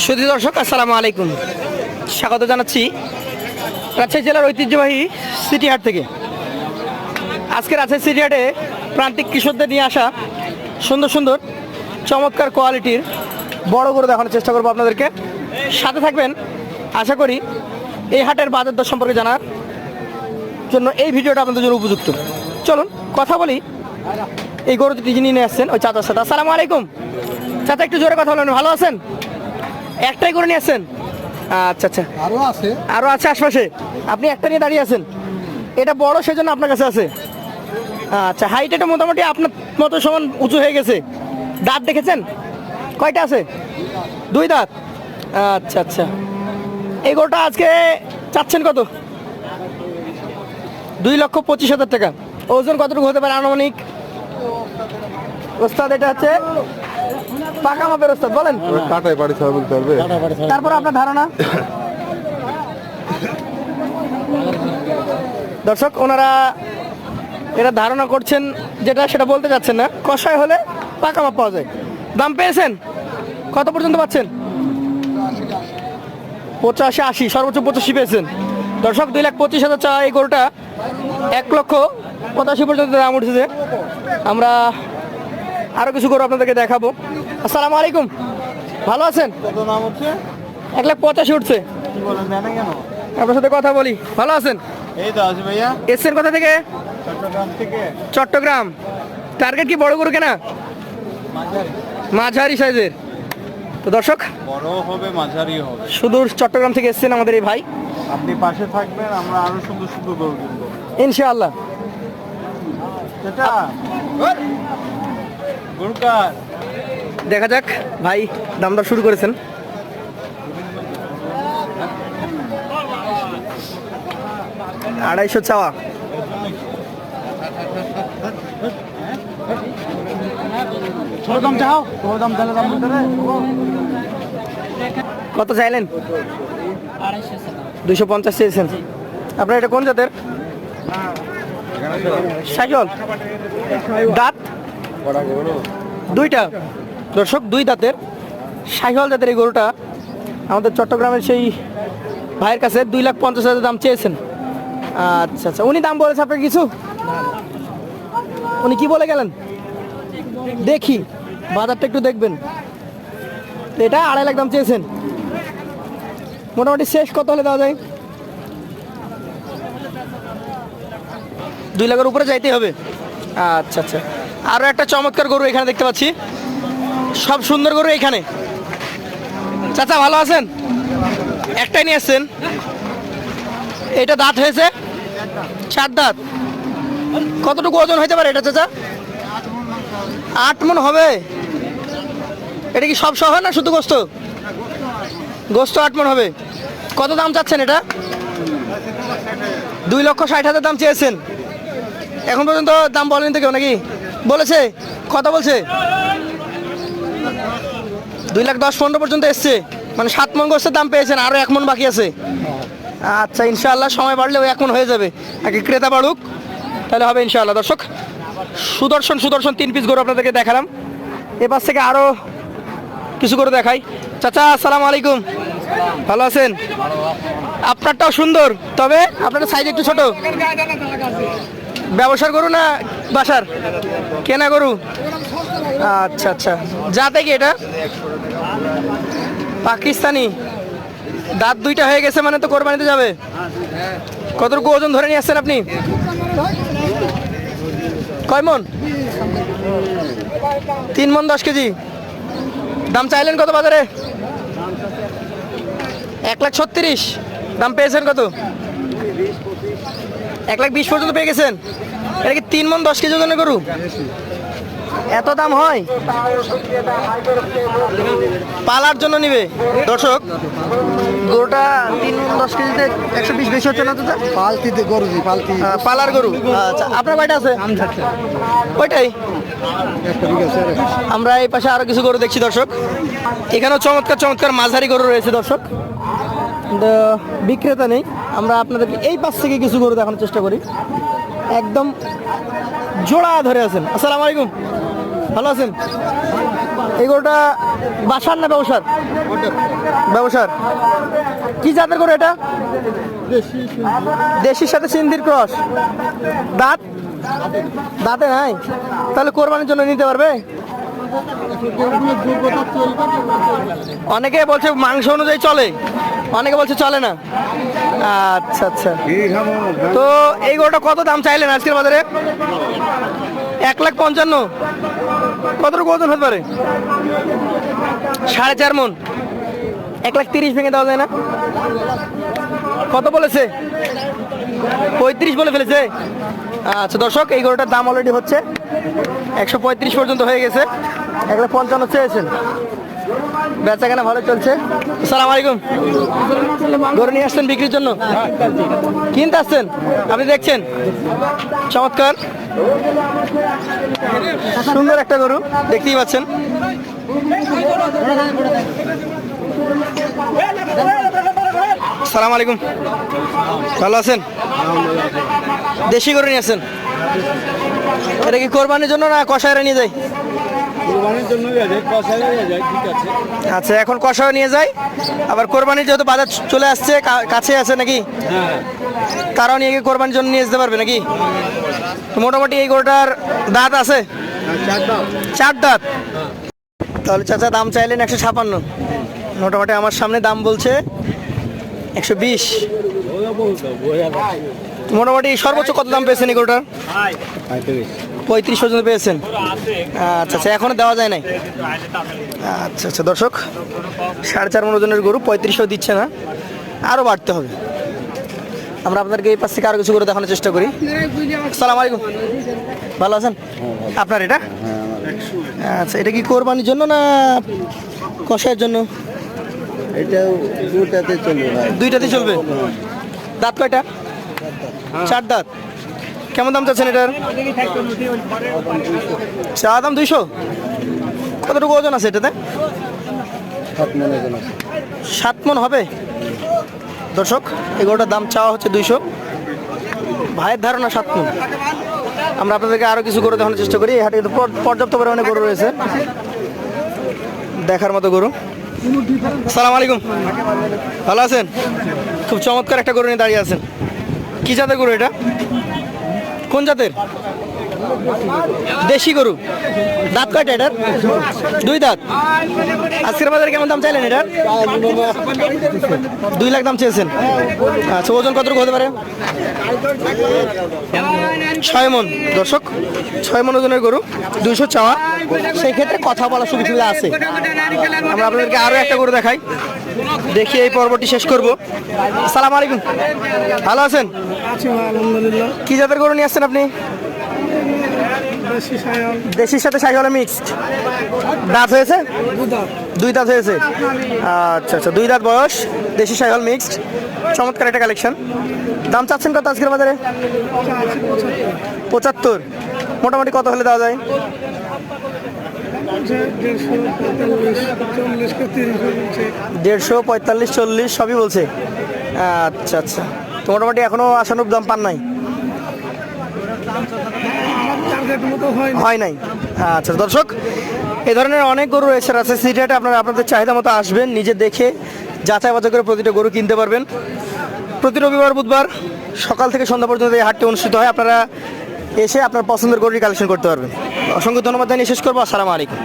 সুধী দর্শক, আসসালামু আলাইকুম। স্বাগত জানাচ্ছি রাজশাহী জেলার ঐতিহ্যবাহী সিটি হাট থেকে। আজকে রাজশাহী সিটি হাটে প্রান্তিক কৃষকদের নিয়ে আসা সুন্দর সুন্দর, চমৎকার কোয়ালিটির বড় গরু দেখানোর চেষ্টা করব আপনাদেরকে। সাথে থাকবেন, আশা করি এই হাটের বাজার দর সম্পর্কে জানার জন্য এই ভিডিওটা আপনাদের জন্য উপযুক্ত। চলুন, কথা বলি এই গরু যিনি নিয়ে আসছেন, ওই চাচার সাথে। আসসালামু আলাইকুম। চাচা, একটু জোরে কথা বলেন, ভালো আছেন? একটাই করে নিয়ে আসছেন? আচ্ছা আচ্ছা। আরও আছে। আরও আছে আশপাশে? আপনি একটা নিয়ে দাঁড়িয়ে আছেন। এটা বড় সেজন্য আপনার কাছে আছে। আচ্ছা হাইট এটা মোটামুটি আপনার মতো সমান উঁচু হয়ে গেছে। দাঁত দেখেছেন? কয়টা আছে? দুই দাঁত। আচ্ছা আচ্ছা। এই গরুটা আজকে চাচ্ছেন কত? দুই লক্ষ পঁচিশ হাজার টাকা। ওজন কতটুকু হতে পারে আনুমানিক? ওস্তাদ এটা হচ্ছে পাকা মাপের ওস্তাদ বলেন। কাটায় বাড়ি ছাড়া বলতে পারবে। তারপর আপনার ধারণা? দর্শক ওনারা এটা ধারণা করছেন যেটা সেটা বলতে যাচ্ছেন না। কষায় হলে পাকা মাপ পাওয়া যায়। দাম পেয়েছেন? কত পর্যন্ত পাচ্ছেন? পঁচাশি আশি সর্বোচ্চ পঁচাশি পেয়েছেন। দর্শক দুই লাখ পঁচিশ হাজার চা এই গরুটা। এক লক্ষ পঁচাশি পর্যন্ত দাম উঠেছে। আমরা আরও কিছু গরু আপনাদেরকে দেখাবো। আসসালামু আলাইকুম। ভালো আছেন? কত নাম হচ্ছে? এক লাখ পঁচাশি উঠছে। আপনার সাথে কথা বলি। ভালো আছেন? এই তো আছে ভাইয়া। এসছেন কোথা থেকে? চট্টগ্রাম থেকে। চট্টগ্রাম। টার্গেট কি বড় গরু কেনা? মাঝারি। সাইজের। তো দর্শক বড় হবে মাঝারি হবে। সুদূর চট্টগ্রাম থেকে এসছেন আমাদের এই ভাই। আপনি পাশে থাকবেন আমরা আরও সুন্দর সুন্দর গরু কিনবো। ইনশাআল্লাহ। এটা দেখা যাক ভাই দাম দর শুরু করেছেন। আড়াইশো চাওয়া। কত চাইলেন? দুইশো পঞ্চাশ চেয়েছেন। আপনার এটা কোন জাতের? সাইকেল। দাঁত? দুইটা। দর্শক, দুই দাঁতের সাইকেল জাতের এই গরুটা আমাদের চট্টগ্রামের সেই ভাইয়ের কাছে দুই লাখ পঞ্চাশ হাজার দাম চেয়েছেন। আচ্ছা আচ্ছা উনি দাম বলেছে আপনার কিছু? উনি কি বলে গেলেন? দেখি, বাজারটা একটু দেখবেন। এটা আড়াই লাখ দাম চেয়েছেন। মোটামুটি শেষ কত হলে দেওয়া যায়? দুই লাখের উপরে যাইতে হবে। আচ্ছা আচ্ছা। আরও একটা চমৎকার গরু এখানে দেখতে পাচ্ছি। সব সুন্দর গরু এখানে। চাচা, ভালো আছেন? একটাই নিয়ে আসছেন এটা দাঁত হয়েছে? চার দাঁত। কতটুকু ওজন হইতে পারে এটা, চাচা? আট মন হবে। এটা কি সব সহ না শুধু গোস্ত? গোস্ত আট মন হবে। কত দাম চাচ্ছেন এটা? দুই লক্ষ ষাট হাজার দাম চেয়েছেন। এখন পর্যন্ত দাম বলেনি তো কেউ নাকি? বলেছে? কথা বলছে? দুই লাখ দশ পনেরো পর্যন্ত এসছে। মানে সাত মন গোস্তের দাম পেয়েছেন আরও এক মন বাকি আছে। আচ্ছা ইনশাআল্লাহ সময় বাড়লে ওই এক মন হয়ে যাবে। আগে ক্রেতা বাড়ুক, তাহলে হবে ইনশাআল্লাহ। দর্শক, সুদর্শন সুদর্শন তিন পিস গরু আপনাদেরকে দেখালাম। এবার থেকে আরও কিছু করে দেখাই। চাচা, আসসালামু আলাইকুম। ভালো আছেন? আপনারটাও সুন্দর, তবে আপনার সাইজ একটু ছোট। ব্যবসার গরু না বাসার? কেনা গরু? আচ্ছা আচ্ছা। যাতে কি এটা? পাকিস্তানি। দাঁত দুইটা হয়ে গেছে মানে তো কোরবানিতে যাবে। কতটুকু ওজন ধরে নিয়ে আসছেন আপনি? কয় মন? তিন মন দশ কেজি। দাম চাইলেন কত বাজারে? এক লাখ ছত্রিশ। দাম পেয়েছেন কত? এক লাখ বিশ পর্যন্ত পেয়ে গেছেন? এটা কি তিন মন দশ কেজি ওজনের গরু? এত দাম হয়? পালার জন্য নিবে। দর্শক গরুটা তিন দশ কেজিতে একশো বিশ বেশি হচ্ছে না তো পালতিতে গরু জি পালতি। পালার গরু। আচ্ছা আপনার কয়টা আছে? ওইটাই। আমরা এই পাশে আরও কিছু গরু দেখছি দর্শক। এখানেও চমৎকার চমৎকার মাঝারি গরু রয়েছে দর্শক। বিক্রেতা নেই। আমরা আপনাদেরকে এই পাশ থেকে কিছু গরু দেখানোর চেষ্টা করি। একদম জোড়া ধরে আছেন। আসসালামু আলাইকুম। ভালো আছেন? এই গরুটা বাসার না ব্যবসার? ব্যবসার। কি জাতের গরু এটা? দেশির সাথে সিন্ধির ক্রস। দাঁত? দাঁতে নাই? তাহলে কোরবানির জন্য নিতে পারবে? অনেকে বলছে মাংস অনুযায়ী চলে, অনেকে বলছে চলে না। আচ্ছা আচ্ছা। তো এই গরুটা কত দাম চাইলেন আজকের বাজারে? এক লাখ পঞ্চান্ন। কতটুকু ওজন হতে পারে? সাড়ে চার মন। এক লাখ তিরিশ ভেঙে দেওয়া যায় না? কত বলেছে? পঁয়ত্রিশ বলে ফেলেছে? আচ্ছা দর্শক, এই গরুটার দাম অলরেডি হচ্ছে একশো পঁয়ত্রিশ পর্যন্ত হয়ে গেছে। এক লাখ পঞ্চান্ন চেয়েছেন। বেচা কেনা ভালো চলছে। সালাম আলাইকুম। গরু নিয়ে আসছেন বিক্রির জন্য? কিনতে আসছেন? আপনি দেখছেন? চমৎকার। সুন্দর একটা গরু, দেখতেই পাচ্ছেন। সালাম আলাইকুম। ভালো আছেন? দেশি গরু নিয়ে আসছেন? এটা কি কোরবানির জন্য না কষায়রা নিয়ে আছে। আচ্ছা এখন কষায় নিয়ে যায় আবার কোরবানির যেহেতু বাজার চলে আসছে কাছে আছে নাকি? হ্যাঁ। তারাও নিয়ে গিয়ে কোরবানির জন্য নিয়ে যেতে পারবে নাকি? মোটামুটি এই গরুটার দাঁত আছে? চার দাঁত। তাহলে চাচা দাম চাইলেন একশো ছাপান্ন। মোটামুটি আমার সামনে দাম বলছে একশো বিশ। মোটামুটি সর্বোচ্চ কত দাম পেয়েছেন এই গরুটার? পঁয়ত্রিশ পর্যন্ত পেয়েছেন। আচ্ছা আচ্ছা এখনও দেওয়া যায় নাই? আচ্ছা আচ্ছা দর্শক, সাড়ে চার মন ওজনের গরু, পঁয়ত্রিশও দিচ্ছে না। আরও বাড়তে হবে। আমরা আপনাদেরকে এই পাশ থেকে আরও কিছু করে দেখানোর চেষ্টা করি। সালাম আলাইকুম। ভালো আছেন? আপনার এটা? আচ্ছা এটা কি কোরবানির জন্য না কষায়ের জন্য? এটাও দুটাতে চলবে ভাই। দুইটাতে চলবে? দাঁত কয়টা? চার দাঁত। কেমন দাম চাচ্ছেন এটার? চা দাম দুইশো? কতটুকু ওজন আছে এটাতে? সাত মনে হবে? দর্শক এগুলোটার দাম চাওয়া হচ্ছে দুইশো। ভাইয়ের ধারণা সাত মন। আমরা আপনাদেরকে আরও কিছু গরু দেখানোর চেষ্টা করি। এই হাটে কিন্তু পর্যাপ্ত পরিমাণে গরু রয়েছে। দেখার মতো গরু। সালাম আলাইকুম ভালো আছেন? খুব চমৎকার একটা গরু নিয়ে দাঁড়িয়ে আছেন। কি জাতের গরু এটা? কোন জাতের? দেশি গরু। দাঁত কয়টা এটার? দুই দাঁত। আজকের বাজারে কেমন দাম চাইলেন এটার? দুই লাখ দাম চেয়েছেন। আচ্ছা ওজন কতটুকু হতে পারে? ছয় মন। দর্শক ছয় মন ওজনের গরু দুইশো চাওয়া। সেই ক্ষেত্রে কথা বলার সুবিধা আছে। আমরা আপনাদেরকে আরও একটা গরু দেখাই। দেখি এই পর্বটি শেষ করব। সালাম আলাইকুম। ভালো আছেন? আছি কি জাতের গরু নিয়ে আসছেন আপনি? দেশির সাথে শাহিওয়ালা মিক্সড দাঁত হয়েছে? দুই দাঁত হয়েছে? আচ্ছা আচ্ছা দুই দাঁত বয়স দেশি শাহিওয়াল মিক্সড চমৎকার একটা কালেকশন দাম চাচ্ছেন কত আজকের বাজারে? পঁচাত্তর। মোটামুটি কত হলে দেওয়া যায়? দেড়শো পঁয়তাল্লিশ চল্লিশ সবই বলছে। আচ্ছা আচ্ছা। তো মোটামুটি এখনও আশানুরূপ দাম পান নাই আমার টার্গেট মতো হয় নাই। আচ্ছা দর্শক এ ধরনের অনেক গরু রয়েছে রাস্তায় সিটিহাটে আপনারা আপনাদের চাহিদা মতো আসবেন, নিজে দেখে যাচাই বাছাই করে প্রতিটা গরু কিনতে পারবেন। প্রতি রবিবার, বুধবার সকাল থেকে সন্ধ্যা পর্যন্ত এই হাটটি অনুষ্ঠিত হয়। আপনারা এসে আপনার পছন্দের গরুটি কালেকশন করতে পারবেন। অসংখ্য ধন্যবাদ জানিয়ে শেষ করব। আসসালামু আলাইকুম।